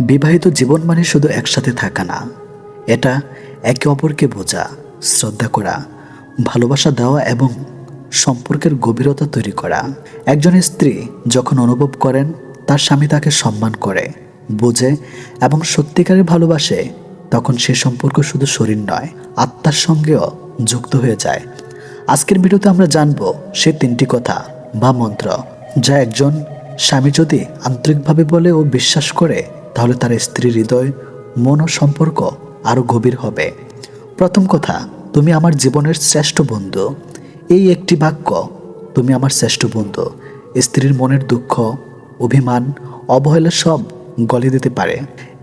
বিবাহিত জীবন মানে শুধু একসাথে থাকা না। এটা একে অপরকে বোঝা, শ্রদ্ধা করা, ভালোবাসা দেওয়া এবং সম্পর্কের গভীরতা তৈরি করা। একজন স্ত্রী যখন অনুভব করেন, তার স্বামী তাকে সম্মান করে, বোঝে এবং সত্যিকারের ভালোবাসে, তখন সে সম্পর্ক শুধু শরীর নয়, আত্মার সঙ্গেও যুক্ত হয়ে যায়। আজকের ভিডিওতে আমরা জানব সে তিনটি কথা বা মন্ত্র যা একজন স্বামী যদি আন্তরিকভাবে বলে ও বিশ্বাস করে তাহলে তার স্ত্রীর হৃদয় মন সম্পর্ক আরও গভীর হবে। প্রথম কথা, তুমি আমার জীবনের শ্রেষ্ঠ বন্ধু। এই একটি বাক্য, তুমি আমার শ্রেষ্ঠ বন্ধু। স্ত্রীর মনের দুঃখ, অভিমান, অবহেলা সব গলে দিতে পারে।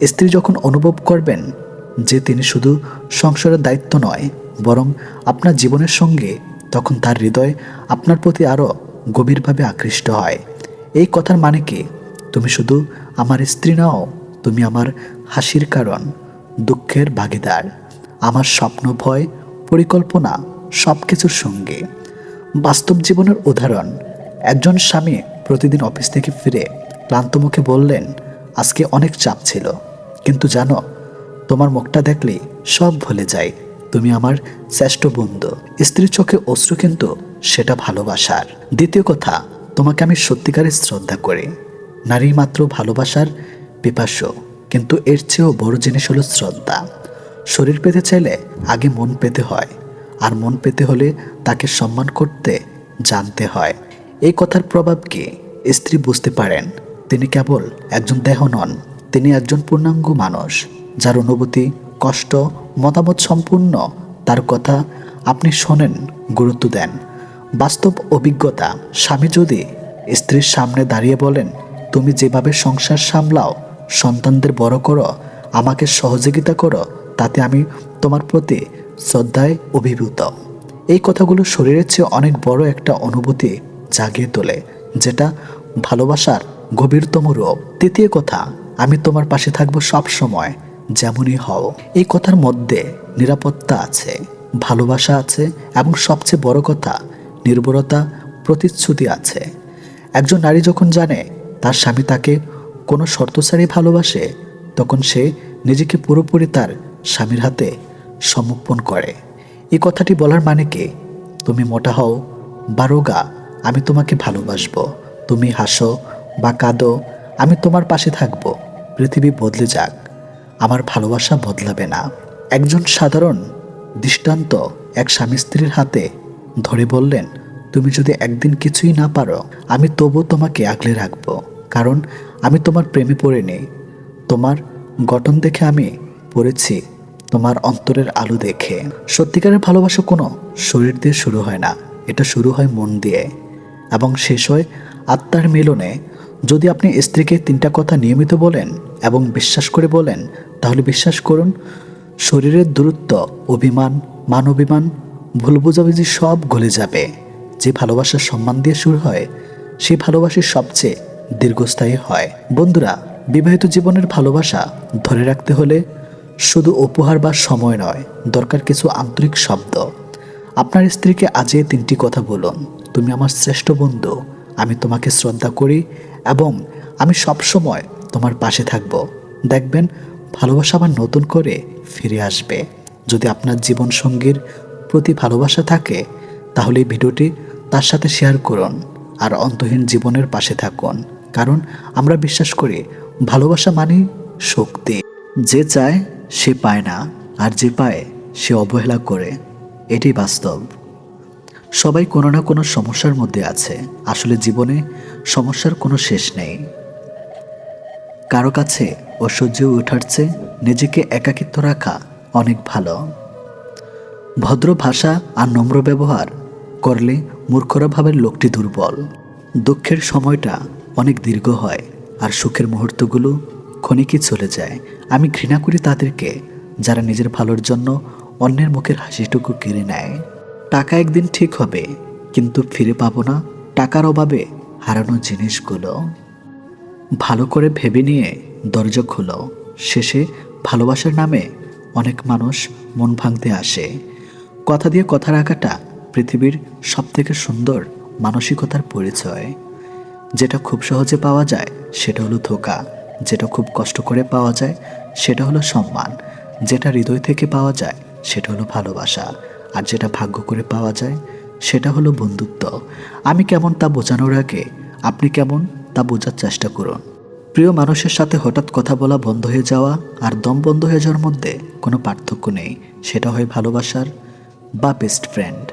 স্ত্রী যখন অনুভব করবেন যে তিনি শুধু সংসারের দায়িত্ব নয়, বরং আপনার জীবনের সঙ্গে তখন তার হৃদয় আপনার প্রতি আরও গভীরভাবে আকৃষ্ট হয়। এই কথার মানে কি? তুমি শুধু আমার স্ত্রী নাও তুমি আমার হাসির কারণ, দুঃখের ভাগিদার। আমার স্বপ্ন, ভয়, পরিকল্পনা সব কিছুর সঙ্গে। বাস্তব জীবনের উদাহরণ, একজন স্বামী প্রতিদিন অফিস থেকে ফিরে ক্লান্ত মুখে বললেন, আজকে অনেক চাপ ছিল। কিন্তু জানো, তোমার মুখটা দেখলে সব ভুলে যায়। তুমি আমার শ্রেষ্ঠ বন্ধু। স্ত্রীর চোখে অশ্রু কিন্তু সেটা ভালোবাসার। দ্বিতীয় কথা, তোমাকে আমি সত্যিকারের শ্রদ্ধা করি। নারী মাত্র ভালোবাসার পিপাস্য কিন্তু এর চেয়েও বড় জিনিস হলো শ্রদ্ধা। শরীর পেতে চাইলে আগে মন পেতে হয়, আর মন পেতে হলে তাকে সম্মান করতে, জানতে হয়। এই কথার প্রভাব কি? স্ত্রী বুঝতে পারেন, তিনি কেবল একজন দেহ নন, তিনি একজন পূর্ণাঙ্গ মানুষ, যার অনুভূতি, কষ্ট, মতামত সম্পূর্ণ তার কথা আপনি শোনেন, গুরুত্ব দেন। বাস্তব অভিজ্ঞতা, স্বামী যদি স্ত্রীর সামনে দাঁড়িয়ে বলেন, তুমি যেভাবে সংসার সামলাও সন্তানদের বড় করো, আমাকে সহযোগিতা করো, তাতে আমি তোমার প্রতি শ্রদ্ধায় অভিভূত। এই কথাগুলো শরীরের চেয়ে অনেক বড় একটা অনুভূতি জাগিয়ে তোলে, যেটা ভালোবাসার গভীরতম রূপ। তৃতীয় কথা, আমি তোমার পাশে থাকব সব সময় যেমনই হও। এই কথার মধ্যে নিরাপত্তা আছে, ভালোবাসা আছে, এবং সবচেয়ে বড় কথা নির্ভরতা প্রতিশ্রুতি আছে। একজন নারী যখন জানে, তার স্বামী তাকে কোনো শর্ত ছাড়াই ভালোবাসে, তখন সে নিজেকে পুরোপুরি তার স্বামীর হাতে সমর্পণ করে। এই কথাটি বলার মানে কি? তুমি মোটা হও বা রোগা আমি তোমাকে ভালোবাসবো। তুমি হাসো বা কাঁদো, আমি তোমার পাশে থাকব। পৃথিবী বদলে যাক। আমার ভালোবাসা বদলাবে না। একজন সাধারণ, দৃষ্টান্ত এক স্বামী স্ত্রীর হাতে ধরে বললেন, তুমি যদি একদিন কিছুই না পারো, আমি তবু তোমাকে আগলে রাখব। কারণ আমি তোমার প্রেমে পড়ে নেই। তোমার গঠন দেখে আমি পড়েছি, তোমার অন্তরের আলো দেখে। সত্যিকারের ভালোবাসা কোনো শরীর দিয়ে শুরু হয় না, এটা শুরু হয় মন দিয়ে। এবং শেষ হয় আত্মার মিলনে। যদি আপনি স্ত্রীকে তিনটা কথা নিয়মিত বলেন এবং বিশ্বাস করে বলেন, তাহলে বিশ্বাস করুন, শরীরের দূরত্ব, অভিমান, মান অভিমান, ভুল বোঝাবুঝি সব গলে যাবে। যে ভালোবাসার সম্মান দিয়ে শুরু হয় সেই ভালোবাসা সবচেয়ে দীর্ঘস্থায়ী হয়। বন্ধুরা, বিবাহিত জীবনের ভালোবাসা ধরে রাখতে হলে শুধু উপহার বা সময় নয়, দরকার কিছু আন্তরিক শব্দ। আপনার স্ত্রীকে আজ এই তিনটি কথা বলুন। তুমি আমার শ্রেষ্ঠ বন্ধু, আমি তোমাকে শ্রদ্ধা করি এবং আমি সবসময় তোমার পাশে থাকব। দেখবেন, ভালোবাসা আবার নতুন করে ফিরে আসবে। যদি আপনার জীবন সঙ্গীর প্রতি ভালোবাসা থাকে, তাহলে ভিডিওটি তার সাথে শেয়ার করুন আর অন্তহীন জীবনের পাশে থাকুন। কারণ আমরা বিশ্বাস করি ভালোবাসা মানে শক্তি। যে চায়, সে পায় না, আর যে পায়, সে অবহেলা করে। এটি বাস্তব। সবাই কোনো না কোনো সমস্যার মধ্যে আছে। আসলে জীবনে সমস্যার কোনো শেষ নেই। কারও কাছে ওঠার চেয়ে নিজেকে একাকিত্ব রাখা অনেক ভালো। ভদ্র ভাষা আর নম্র ব্যবহার করলে মূর্খরা ভাবের লোকটি দুর্বল। দুঃখের সময়টা অনেক দীর্ঘ হয় আর সুখের মুহূর্তগুলো ক্ষণিকই চলে যায়। আমি ঘৃণা করি তাদেরকে, যারা নিজের ভালোর জন্য অন্যের মুখের হাসিটুকু কেড়ে নেয়। টাকা একদিন ঠিক হবে, কিন্তু ফিরে পাবো না টাকার অভাবে হারানো জিনিসগুলো। ভালো করে ভেবে নিয়ে দরজা খুলো। শেষে ভালোবাসার নামে অনেক মানুষ মন ভাঙতে আসে। কথা দিয়ে কথা রাখাটা পৃথিবীর সবথেকে সুন্দর মানসিকতার পরিচয়। যেটা খুব সহজে পাওয়া যায়, সেটা হলো ধোকা। যেটা খুব কষ্ট করে পাওয়া যায়, সেটা হলো সম্মান। যেটা হৃদয় থেকে পাওয়া যায়, সেটা হলো ভালোবাসা। আর যেটা ভাগ্য করে পাওয়া যায়, সেটা হলো বন্ধুত্ব। আমি কেমন তা বোঝানোর আগে, আপনি কেমন তা বোঝার চেষ্টা করুন। প্রিয় মানুষের সাথে হঠাৎ কথা বলা বন্ধ হয়ে যাওয়া আর দম বন্ধ হয়ে যাওয়ার মধ্যে কোনো পার্থক্য নেই। সেটা হয় ভালোবাসার বা বেস্ট ফ্রেন্ড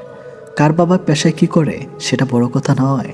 কার বাবা পেশায় কী করে, সেটা বড় কথা নয়।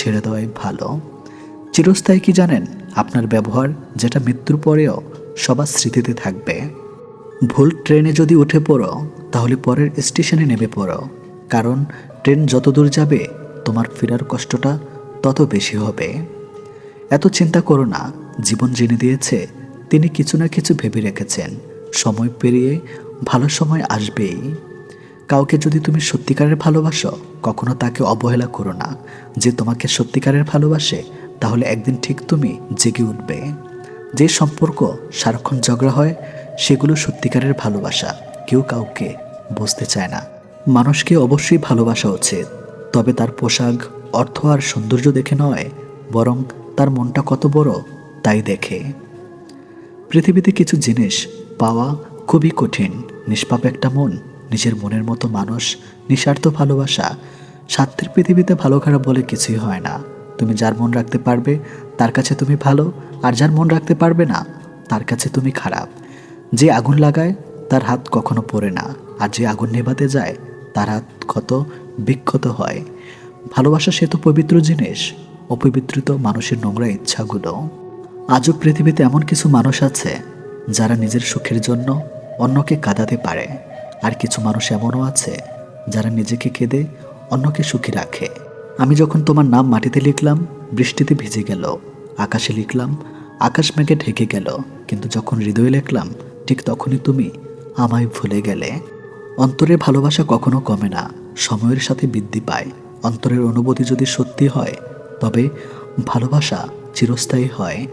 ছেড়ে দেওয়াই ভালো। চিরস্থায়ী কি জানেন? আপনার ব্যবহার যেটা মৃত্যুর পরেও সবার স্মৃতিতে থাকবে। ভুল ট্রেনে যদি উঠে পড়ো, তাহলে পরের স্টেশনে নেমে পড়ো। কারণ ট্রেন যত দূর যাবে, তোমার ফেরার কষ্টটা তত বেশি হবে। এত চিন্তা করো না, জীবন জেনে দিয়েছে, তিনি কিছু না কিছু ভেবে রেখেছেন। সময় পেরিয়ে ভালো সময় আসবেই। কাউকে যদি তুমি সত্যিকারের ভালোবাসো, কখনো তাকে অবহেলা করো না। যে তোমাকে সত্যিকারের ভালোবাসে, তাহলে একদিন ঠিক তুমি জেগে উঠবে। যে সম্পর্ক, সারাক্ষণ ঝগড়া হয়, সেগুলো সত্যিকারের ভালোবাসা। কেউ কাউকে বুঝতে চায় না। মানুষকে অবশ্যই ভালোবাসা উচিত। তবে তার পোশাক, অর্থ আর সৌন্দর্য দেখে নয়, বরং তার মনটা কত বড়, তাই দেখে। পৃথিবীতে কিছু জিনিস পাওয়া খুবই কঠিন, নিষ্পাপ একটা মন। নিজের মনের মতো মানুষ, নিঃস্বার্থ ভালোবাসা, স্বার্থের পৃথিবীতে ভালো খারাপ বলে কিছুই হয় না। তুমি যার মন রাখতে পারবে, তার কাছে তুমি ভালো, আর যার মন রাখতে পারবে না, তার কাছে তুমি খারাপ। যে আগুন লাগায়, তার হাত কখনো পড়ে না, আর যে আগুন নেভাতে যায়, তার হাত ক্ষত বিক্ষত হয়। ভালোবাসা সে তো পবিত্র জিনিস, অপবিত্রিত মানুষের নোংরা ইচ্ছাগুলো। আজও পৃথিবীতে এমন কিছু মানুষ আছে, যারা নিজের সুখের জন্য অন্যকে কাঁদাতে পারে। আর কিছু মানুষ এমনও আছে যারা নিজেকে কেঁদে অন্যকে সুখী রাখে। আমি যখন তোমার নাম মাটিতে লিখলাম, বৃষ্টিতে ভিজে গেল। আকাশে লিখলাম, আকাশ মেঘে ঢেকে গেল। কিন্তু যখন হৃদয়ে লিখলাম, ঠিক তখনই তুমি আমায় ভুলে গেলে। অন্তরের ভালোবাসা কখনো কমে না, সময়ের সাথে বৃদ্ধি পায়। অন্তরের অনুভূতি যদি সত্যি হয়, তবে ভালোবাসা চিরস্থায়ী হয়।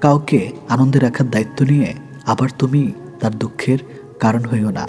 কাউকে আনন্দে রাখার দায়িত্ব নিয়ে আবার তুমি তার দুঃখের কারণ হইও না।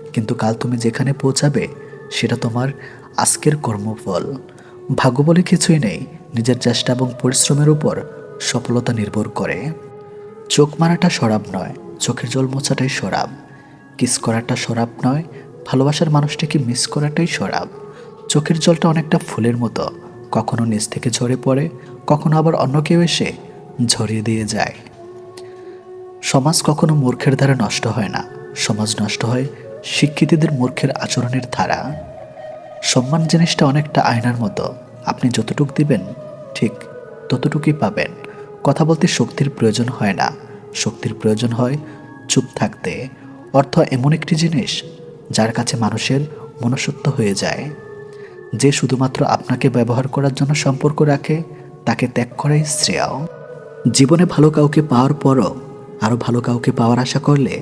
কিন্তু কাল তুমি যেখানে পৌঁছাবে, সেটা তোমার আজকের কর্মফল। ভাগ্য বলে কিছুই নেই, নিজের চেষ্টা এবং পরিশ্রমের উপর সফলতা নির্ভর করে। চোখ মারাটা সরাব নয়, চোখের জল মোছাটাই সরাব। কিস করাটা সরাব নয়, ভালোবাসার মানুষটাকে মিস করাটাই সরাব। চোখের জলটা অনেকটা ফুলের মতো, কখনো নিচ থেকে ঝরে পড়ে, কখনো আবার অন্য কেউ এসে ঝরিয়ে দিয়ে যায়। সমাজ কখনো মূর্খের দ্বারা নষ্ট হয় না, সমাজ নষ্ট হয় শিক্ষিতদের মূর্খের আচরণের ধারা। সম্মান জিনিসটা অনেকটা আয়নার মতো। আপনি যতটুক দিবেন, ঠিক ততটুকুই পাবেন। কথা বলতে শক্তির প্রয়োজন হয় না। শক্তির প্রয়োজন হয় চুপ থাকতে। অর্থ এমন একটি জিনিস যার কাছে মানুষের মনসত্ব হয়ে যায়। যে শুধুমাত্র আপনাকে ব্যবহার করার জন্য সম্পর্ক রাখে, তাকে ত্যাগ করাই শ্রেয়। জীবনে ভালো কাউকে পাওয়ার পরও আরও ভালো কাউকে পাওয়ার আশা করলে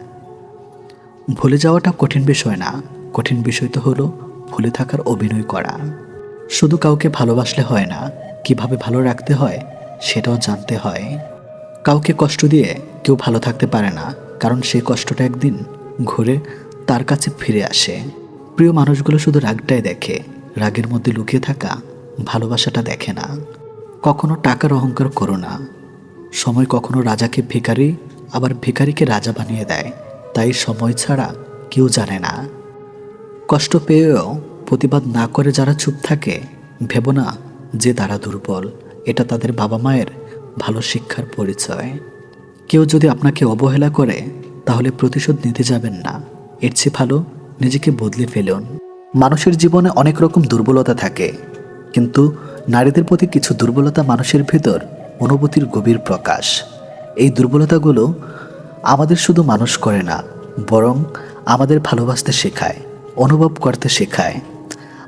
ভুলে যাওয়াটা কঠিন বিষয় না। কঠিন বিষয় তো হলো ভুলে থাকার অভিনয় করা। শুধু কাউকে ভালোবাসলে হয় না, কীভাবে ভালো রাখতে হয় সেটাও জানতে হয়। কাউকে কষ্ট দিয়ে কেউ ভালো থাকতে পারে না, কারণ সেই কষ্টটা একদিন ঘুরে তার কাছে ফিরে আসে। প্রিয় মানুষগুলো শুধু রাগটাই দেখে, রাগের মধ্যে লুকিয়ে থাকা, ভালোবাসাটা দেখে না। কখনো টাকার অহংকার করো না। সময় কখনো রাজাকে ভিখারি, আবার ভিখারিকে রাজা বানিয়ে দেয়। তাই সময় ছাড়া কেউ জানে না। কষ্ট পেয়েও প্রতিবাদ না করে যারা চুপ থাকে, ভেব না যে তারা দুর্বল। এটা তাদের বাবা মায়ের ভালো শিক্ষার পরিচয়। কেউ যদি আপনাকে অবহেলা করে, তাহলে প্রতিশোধ নিতে যাবেন না। এর চেয়ে ভালো নিজেকে বদলে ফেলুন। মানুষের জীবনে অনেক রকম দুর্বলতা থাকে, কিন্তু নারীদের প্রতি কিছু দুর্বলতা মানুষের ভেতর অনুভূতির গভীর প্রকাশ। এই দুর্বলতাগুলো আমাদের শুধু মানুষ করে না, বরং আমাদের ভালোবাসতে শেখায়, অনুভব করতে শেখায়।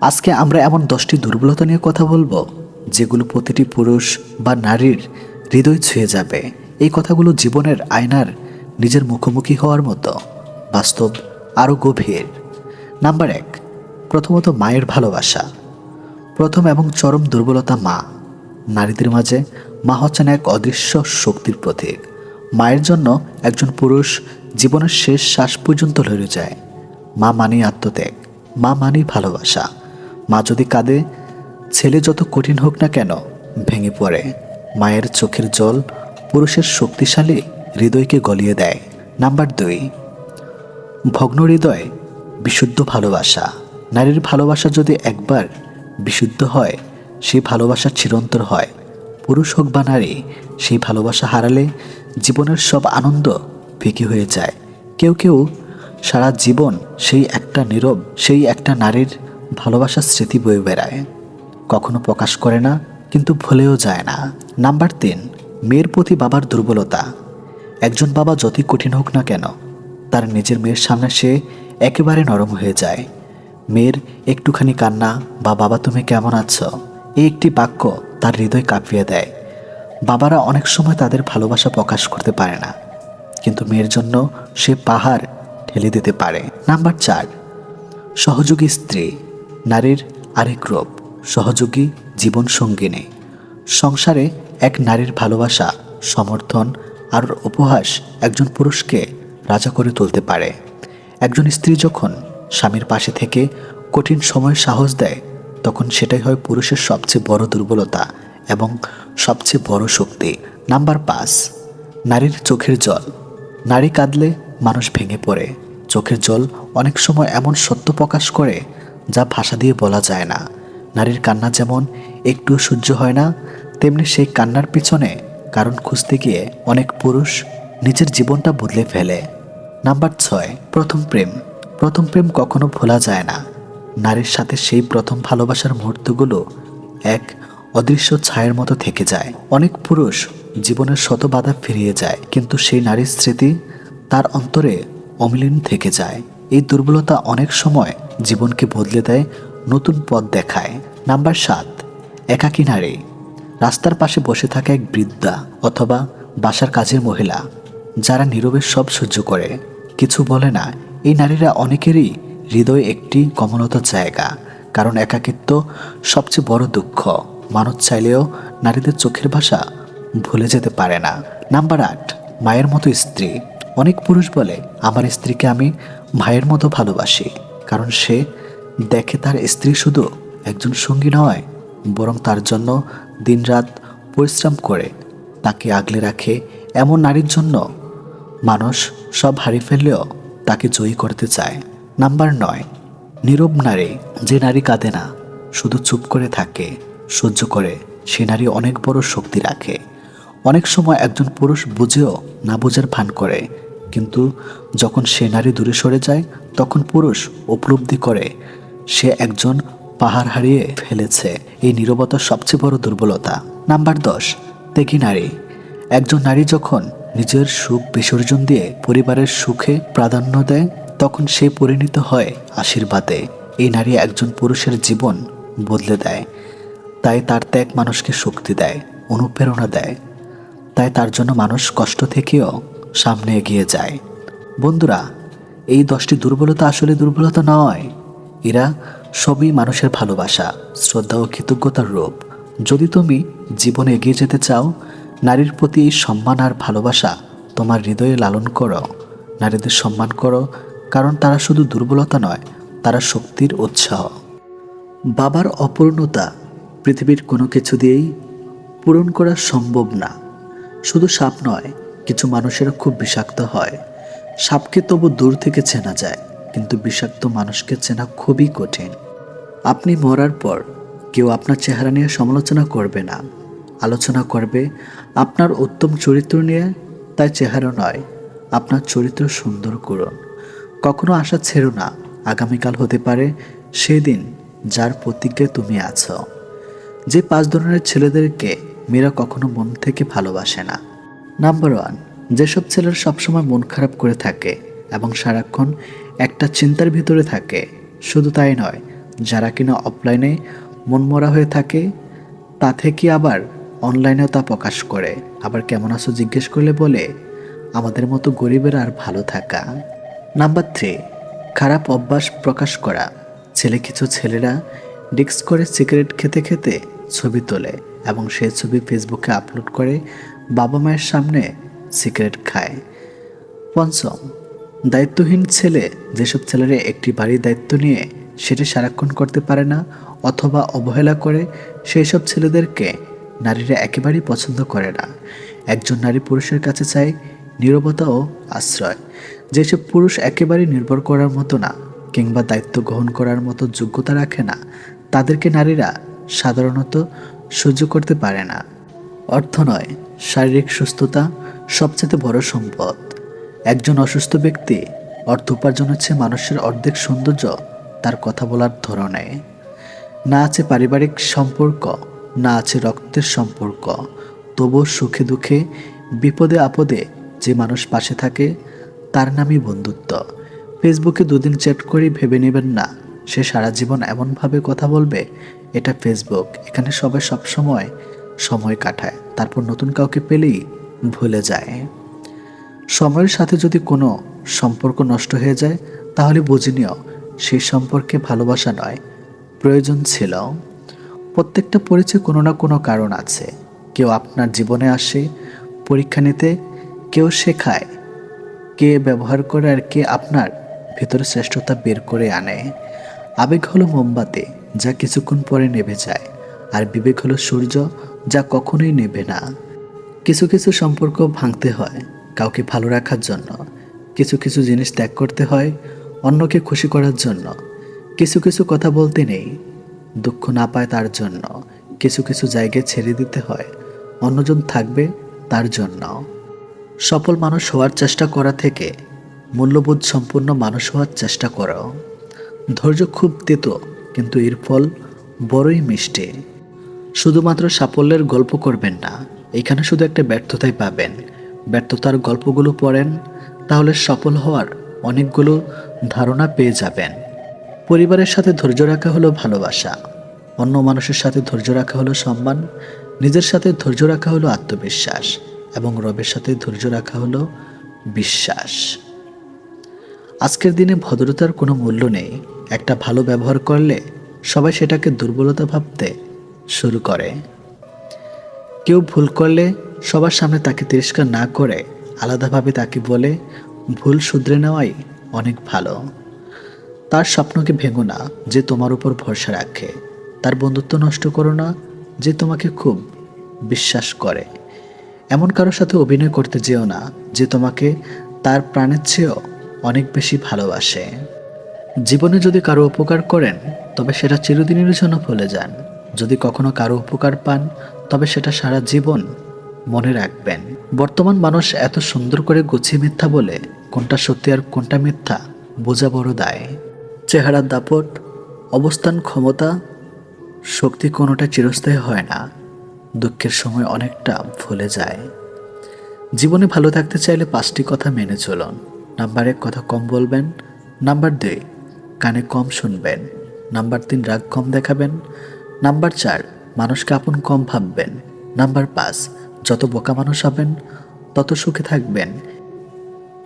আজকে আমরা এমন দশটি দুর্বলতা নিয়ে কথা বলব, যেগুলো প্রতিটি পুরুষ বা নারীর হৃদয় ছুঁয়ে যাবে। এই কথাগুলো জীবনের আয়নার নিজের মুখোমুখি হওয়ার মতো, বাস্তব, আরও গভীর। নাম্বার এক, প্রথমত মায়ের ভালোবাসা। প্রথম এবং চরম দুর্বলতা মা। নারীদের মাঝে মা হচ্ছেন এক অদৃশ্য শক্তির প্রতীক। মায়ের জন্য একজন পুরুষ জীবনের শেষ শ্বাস পর্যন্ত লড়ে যায়। মা মানি আত্মত্যাগ, মা মানি ভালোবাসা। মা যদি কাঁদে, ছেলে যত কঠিন হোক না কেন ভেঙে পড়ে। মায়ের চোখের জল পুরুষের শক্তিশালী হৃদয়কে গলিয়ে দেয়। নাম্বার দুই, ভগ্ন হৃদয়, বিশুদ্ধ ভালোবাসা। নারীর ভালোবাসা যদি একবার বিশুদ্ধ হয়, সেই ভালোবাসা চিরন্তর হয়। পুরুষ হোক বা নারী, সেই ভালোবাসা হারালে জীবনের সব আনন্দ ফিকে হয়ে যায়। কেউ কেউ সারা জীবন সেই একটা নীরব, সেই একটা নারীর ভালোবাসার স্মৃতি বয়ে বেড়ায়। কখনো প্রকাশ করে না, কিন্তু ভুলেও যায় না। নাম্বার তিন, মেয়ের প্রতি বাবার দুর্বলতা। একজন বাবা যতই কঠিন হোক না কেন, তার নিজের মেয়ের সামনে সে একেবারে নরম হয়ে যায়। মেয়ের একটুখানি কান্না বা বাবা, তুমি কেমন আছো? এই একটি বাক্য তার হৃদয় কাঁপিয়ে দেয়। বাবারা অনেক সময় তাদের ভালোবাসা প্রকাশ করতে পারে না। কিন্তু মেয়ের জন্য সে পাহাড় ঠেলে দিতে পারে। নাম্বার চার, সহযোগী স্ত্রী। নারীর আরেক রূপ, সহযোগী জীবন সঙ্গিনী। সংসারে এক নারীর ভালোবাসা, সমর্থন আর উপহাস একজন পুরুষকে রাজা করে তুলতে পারে। একজন স্ত্রী যখন স্বামীর পাশে থেকে কঠিন সময় সাহস দেয়, তখন সেটাই হয় পুরুষের সবচেয়ে বড় দুর্বলতা এবং সবচেয়ে বড় শক্তি, নাম্বার পাঁচ, নারীর চোখের জল। নারী কাঁদলে মানুষ ভেঙে পড়ে। চোখের জল অনেক সময় এমন সত্য প্রকাশ করে যা ভাষা দিয়ে বলা যায় না। নারীর কান্না যেমন একটু সহ্য হয় না, তেমনি সেই কান্নার পিছনে কারণ খুঁজতে গিয়ে অনেক পুরুষ নিজের জীবনটা বদলে ফেলে। নাম্বার ছয়, প্রথম প্রেম। প্রথম প্রেম কখনো ভোলা যায় না। নারীর সাথে সেই প্রথম ভালোবাসার মুহূর্তগুলো এক অদৃশ্য ছায়ের মতো থেকে যায়। অনেক পুরুষ জীবনের শত বাধা ফিরিয়ে যায়, কিন্তু সেই নারীর স্মৃতি তার অন্তরে অমিলিন থেকে যায়। এই দুর্বলতা অনেক সময় জীবনকে বদলে দেয়, নতুন পথ দেখায়। নাম্বার সাত, একাকী নারী। রাস্তার পাশে বসে থাকা এক বৃদ্ধা অথবা বাসার কাজের মহিলা, যারা নীরবে সব সহ্য করে। কিছু বলে না, এই নারীরা অনেকেরই হৃদয় একটি কমলতা জায়গা, কারণ একাকিত্ব সবচেয়ে বড় দুঃখ। মানুষ চাইলেও নারীদের চোখের ভাষা ভুলে যেতে পারে না। নাম্বার আট, মায়ের মতো স্ত্রী। অনেক পুরুষ বলে, আমার স্ত্রীকে আমি ভাইয়ের মতো ভালোবাসি। কারণ সে দেখে তার স্ত্রী শুধু একজন সঙ্গী নয়, বরং তার জন্য দিনরাত পরিশ্রম করে। তাকে আগলে রাখে এমন নারীর জন্য মানুষ সব হারিয়ে ফেললেও তাকে জয়ী করতে চায়। নাম্বার নয়, নীরব নারী, যে নারী কাঁদে না, শুধু চুপ করে থাকে। সহ্য করে, সে নারী অনেক বড় শক্তি রাখে। অনেক সময় একজন পুরুষ বুঝেও না বোঝার ভান করে, কিন্তু যখন সে নারী দূরে সরে যায়, তখন পুরুষ উপলব্ধি করে, সে একজন পাহাড় হারিয়ে ফেলেছে। এই নীরবতা সবচেয়ে বড় দুর্বলতা। নাম্বার দশ দেখি নারী। একজন নারী যখন নিজের সুখ বিসর্জন দিয়ে পরিবারের সুখে প্রাধান্য দেয়, তখন সে পরিণত হয় আশীর্বাদে। এই নারী একজন পুরুষের জীবন বদলে দেয়। তাই তার ত্যাগ মানুষকে শক্তি দেয়, অনুপ্রেরণা দেয়। তাই তার জন্য মানুষ কষ্ট থেকেও সামনে এগিয়ে যায়। বন্ধুরা, এই দশটি দুর্বলতা আসলে দুর্বলতা নয়। এরা সবই মানুষের ভালোবাসা, শ্রদ্ধা ও কৃতজ্ঞতার রূপ। যদি তুমি জীবনে এগিয়ে যেতে চাও, নারীর প্রতি এই সম্মান আর ভালোবাসা তোমার হৃদয়ে লালন করো। নারীদের সম্মান করো, কারণ তারা শুধু দুর্বলতা নয়, তারা শক্তির উৎসাহ বাবার অপূর্ণতা পৃথিবীর কোনো কিছু দিয়েই পূরণ করা সম্ভব না। শুধু সাপ নয়, কিছু মানুষেরা খুব বিষাক্ত হয়। সাপকে তবু দূর থেকে চেনা যায়, কিন্তু বিষাক্ত মানুষকে চেনা খুবই কঠিন। আপনি মরার পর কেউ আপনার চেহারা নিয়ে সমালোচনা করবে না। আলোচনা করবে, আপনার উত্তম চরিত্র নিয়ে তাই চেহারা নয়, আপনার চরিত্র সুন্দর করুন। কখনো আশা ছেড়ো না, আগামীকাল হতে পারে সেদিন যার প্রতিজ্ঞায় তুমি আছো। যে পাঁচ ধরনের ছেলেদেরকে মেয়েরা কখনো মন থেকে ভালোবাসে না। নাম্বার ওয়ান যেসব ছেলেরা সবসময় মন খারাপ করে থাকে এবং সারাক্ষণ একটা চিন্তার ভিতরে থাকে, শুধু তাই নয়, যারা কিনা অফলাইনে মনমরা হয়ে থাকে তা থেকে আবার অনলাইনেও তা প্রকাশ করে? আবার কেমন আছো জিজ্ঞেস করলে বলে, আমাদের মতো গরিবের আর ভালো থাকা। নাম্বার থ্রি খারাপ অভ্যাস প্রকাশ করা। ছেলে কিছু ছেলেরা ডিক্স করে সিগারেট খেতে খেতে ছবি তোলে এবং সেই ছবি ফেসবুকে আপলোড করে বাবা মায়ের সামনে সিগারেট খায়। পঞ্চম, দায়িত্বহীন ছেলে যেসব ছেলেরা একটি বাড়ির দায়িত্ব নিয়ে সেটি সারাক্ষণ করতে পারে না অথবা অবহেলা করে সেই সব ছেলেদেরকে নারীরা একেবারেই পছন্দ করে না। একজন নারী পুরুষের কাছে চায় নীরবতা ও আশ্রয়। যেসব পুরুষ একেবারেই নির্ভর করার মতো না কিংবা দায়িত্ব গ্রহণ করার মতো যোগ্যতা রাখে না, তাদেরকে নারীরা সাধারণত সহ্য করতে পারে না। অর্থ নয়, শারীরিক সুস্থতা সবচেয়ে বড় সম্পদ। একজন অসুস্থ ব্যক্তি অর্থ উপার্জন হচ্ছে মানুষের অর্ধেক সৌন্দর্য তার কথা বলার ধরনে। না আছে পারিবারিক সম্পর্ক, না আছে রক্তের সম্পর্ক। তবুও সুখে দুঃখে, বিপদে আপদে যে মানুষ পাশে থাকে, তার নামই বন্ধুত্ব। ফেসবুকে দুদিন চ্যাট করেই ভেবে নেবেন না, সে সারা জীবন এমনভাবে কথা বলবে এটা ফেসবুক এখানে সবাই সবসময় সময় কাটায়। তারপর নতুন কাউকে পেলেই ভুলে যায়। সময়ের সাথে যদি কোনো সম্পর্ক নষ্ট হয়ে যায়, তাহলে বুঝে নিও, সেই সম্পর্কে ভালোবাসা নয়, প্রয়োজন ছিল। প্রত্যেকটা পরিচয় কোনো না কোনো কারণ আছে। কেউ আপনার জীবনে আসে, পরীক্ষা নিতে, কেউ শেখায়, কে ব্যবহার করে আর কে আপনার ভেতরে শ্রেষ্ঠতা বের করে আনে। আবেগ হলো মোমবাতি যা কিছুক্ষণ পরে নেভে যায়, আর বিবেক হলো সূর্য যা কখনোই নেবে না। কিছু কিছু সম্পর্ক ভাঙতে হয় কাউকে ভালো রাখার জন্য, কিছু কিছু জিনিস ত্যাগ করতে হয় অন্যকে খুশি করার জন্য, কিছু কিছু কথা বলতে নেই, দুঃখ না পায় তার জন্য, কিছু কিছু জায়গায় ছেড়ে দিতে হয়, অন্যজন থাকবে তার জন্য। সফল মানুষ হওয়ার চেষ্টা করা থেকে মূল্যবোধ সম্পূর্ণ মানুষ হওয়ার চেষ্টা করো। ধৈর্য খুব তেতো কিন্তু এর ফল বড়ই মিষ্টি। শুধুমাত্র সাফল্যের গল্প করবেন না, এখানে শুধু একটা ব্যর্থতাই পাবেন। ব্যর্থতার গল্পগুলো পড়েন, তাহলে সফল হওয়ার অনেকগুলো ধারণা পেয়ে যাবেন। পরিবারের সাথে ধৈর্য রাখা হলো ভালোবাসা। অন্য মানুষের সাথে ধৈর্য রাখা হলো সম্মান, নিজের সাথে ধৈর্য রাখা হলো আত্মবিশ্বাস, এবং রবের সাথে ধৈর্য রাখা হলো বিশ্বাস। আজকের দিনে ভদ্রতার কোনো মূল্য নেই একটা ভালো ব্যবহার করলে সবাই সেটাকে দুর্বলতা ভাবতে শুরু করে। কেউ ভুল করলে সবার সামনে তাকে তিরস্কার না করে আলাদাভাবে তাকে বলে ভুল শুধরে নেওয়াই অনেক ভালো। তার স্বপ্নকে ভেঙো না, যে তোমার উপর ভরসা রাখে। তার বন্ধুত্ব নষ্ট করো না, যে তোমাকে খুব বিশ্বাস করে। এমন কারোর সাথে অভিনয় করতে যেও না, যে তোমাকে তার প্রাণের চেয়েও অনেক বেশি ভালোবাসে। জীবনে যদি কারও উপকার করেন, তবে সেটা চিরদিনের জন্য ভুলে যান। যদি কখনো কারও উপকার পান, তবে সেটা সারা জীবন মনে রাখবেন। বর্তমান মানুষ এত সুন্দর করে গুছিয়ে মিথ্যা বলে, কোনটা সত্যি আর কোনটা মিথ্যা, বোঝা বড় দায়। চেহারার দাপট, অবস্থান ক্ষমতা, শক্তি কোনোটা চিরস্থায়ী হয় না। দুঃখের সময় অনেকটা ভুলে যায়। জীবনে ভালো থাকতে চাইলে পাঁচটি কথা মেনে চলুন। নাম্বার এক, কথা কম বলবেন। নাম্বার দুই কানে কম শুনবেন। নাম্বার তিন, রাগ কম দেখাবেন। নাম্বার চার, মানুষকে আপন কম ভাববেন। নাম্বার পাঁচ, যত বোকা মানুষ হবেন, তত সুখে থাকবেন।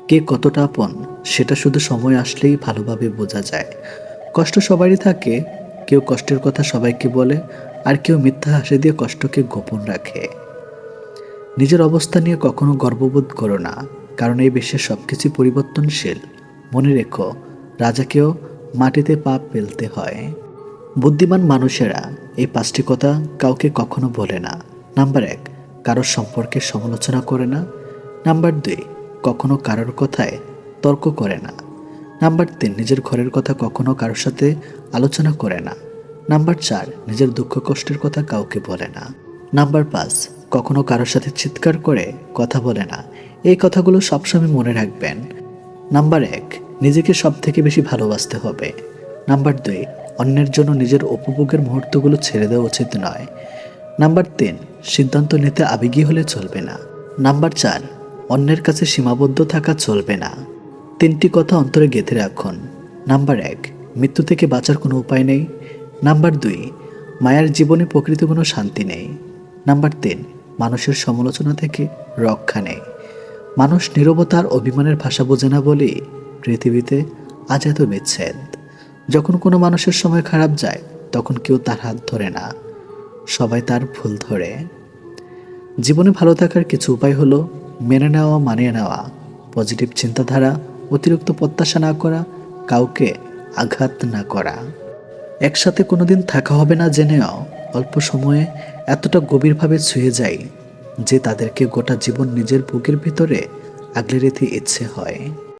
কে কতটা আপন, সেটা শুধু সময় আসলেই ভালোভাবে বোঝা যায়। কষ্ট সবারই থাকে, কেউ কষ্টের কথা সবাইকে বলে, আর কেউ মিথ্যা হাসি দিয়ে কষ্টকে গোপন রাখে। নিজের অবস্থা নিয়ে কখনো গর্ববোধ করো না, কারণ এই বিশ্বের সব কিছুই পরিবর্তনশীল। মনে রেখো, রাজাকেও মাটিতে পা ফেলতে হয়। বুদ্ধিমান মানুষেরা এই পাঁচটি কথা কাউকে কখনো বলে না। নাম্বার এক, কারোর সম্পর্কে সমালোচনা করে না। নাম্বার দুই, কখনো কারোর কথায় তর্ক করে না। নাম্বার তিন, নিজের ঘরের কথা কখনো কারোর সাথে আলোচনা করে না। নাম্বার চার, নিজের দুঃখ কষ্টের কথা কাউকে বলে না। নাম্বার পাঁচ, কখনো কারোর সাথে চিৎকার করে কথা বলে না। এই কথাগুলো সবসময় মনে রাখবেন। নাম্বার এক নিজেকে সব থেকে বেশি ভালোবাসতে হবে। নাম্বার দুই, অন্যের জন্য নিজের উপভোগের মুহূর্তগুলো ছেড়ে দেওয়া উচিত নয়। নাম্বার তিন, সিদ্ধান্ত নিতে আবেগী হলে চলবে না। নাম্বার চার, অন্যের কাছে সীমাবদ্ধ থাকা চলবে না। তিনটি কথা অন্তরে গেঁথে রাখুন। নাম্বার এক, মৃত্যু থেকে বাঁচার কোনো উপায় নেই। নাম্বার দুই, মায়ের জীবনে প্রকৃত কোনো শান্তি নেই। নাম্বার তিন, মানুষের সমালোচনা থেকে রক্ষা নেই। মানুষ নীরবতার অভিমানের ভাষা বোঝে না বলেই পৃথিবীতে আজ এত বিচ্ছেদ যখন কোনো মানুষের সময় খারাপ যায়, তখন কেউ তার হাত ধরে না। সবাই তার ভুল ধরে। জীবনে ভালো থাকার কিছু উপায় হলো মেনে নেওয়া, মানিয়ে নেওয়া। পজিটিভ চিন্তাধারা, অতিরিক্ত প্রত্যাশা না করা, কাউকে আঘাত না করা। একসাথে কোনোদিন থাকা হবে না জেনেও অল্প সময়ে এতটা গভীরভাবে ছুঁয়ে যায় যে তাদেরকে গোটা জীবন নিজের বুকের ভিতরে আগলে রেখে ইচ্ছে হয়।